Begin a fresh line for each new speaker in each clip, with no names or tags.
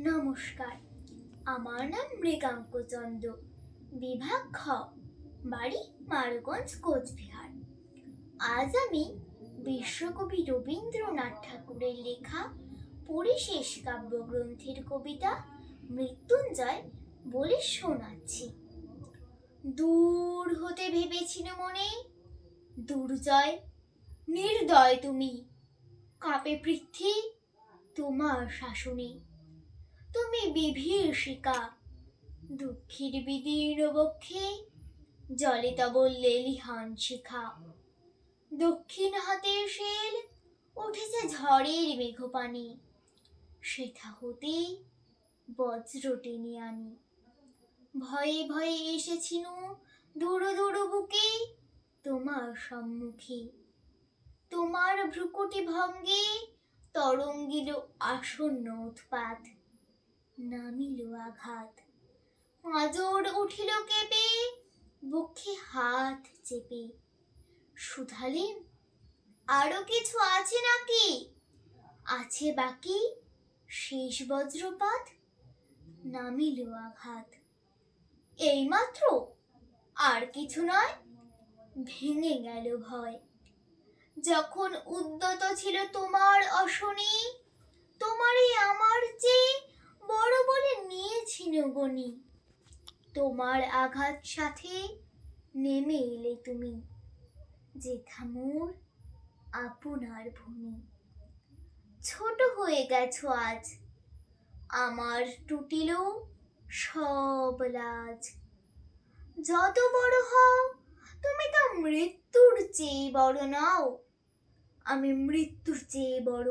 নমস্কার। আমার নাম মৃগাঙ্ক চন্দ্র। বিভাগ খ, বাড়ি মারগঞ্জ, কোচবিহার। আজ আমি বিশ্বকবি রবীন্দ্রনাথ ঠাকুরের লেখা পরিশেষ কাব্যগ্রন্থের কবিতা মৃত্যুঞ্জয় বলে শোনাচ্ছি। দূর হতে ভেবেছিল মনে, দুর্জয়, নির্দয় তুমি। কাপে পৃথ্বী তোমার শাসনে। তুমি বিভীষিকা। দুঃখীর বিদীর্ণ বক্ষে জলে তব লেলিহান শিখা। দক্ষিণ হাতের শেল উঠেছে ঝড়ের মেঘপানি। সেথা হতে বজ্র টেনে আনি। ভয়ে ভয়ে এসেছিনু দূর দূর বুকে তোমার সম্মুখে। তোমার ভ্রুকুটি ভঙ্গে তরঙ্গিল আসন্ন উৎপাত। নামিল আঘাত। আজর উঠিল কেঁপে বক্ষে হাত চেপে। শুধালেন আরও কিছু আছে নাকি? আছে বাকি শেষ বজ্রপাত? নামিল আঘাত। এইমাত্র আর কিছু নয়, ভেঙে গেল ভয়। যখন উদ্যত ছিল তোমার অশনি তোমারই আমার চেয়ে বড় বলে নিয়েছিল গনি, তোমার আঘাত সাথে নেমে এলে তুমি যেথা মোর আপনার ভূমি। ছোট হয়ে গেছো আজ, আমার টুটিল সব লাজ। যত বড় হও, তুমি তো মৃত্যুর চেয়ে বড় নাও, আমি মৃত্যুর চেয়ে বড়।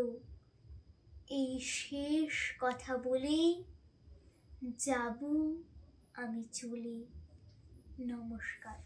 এই শেষ কথা বলেই যাব আমি চলি নমস্কার।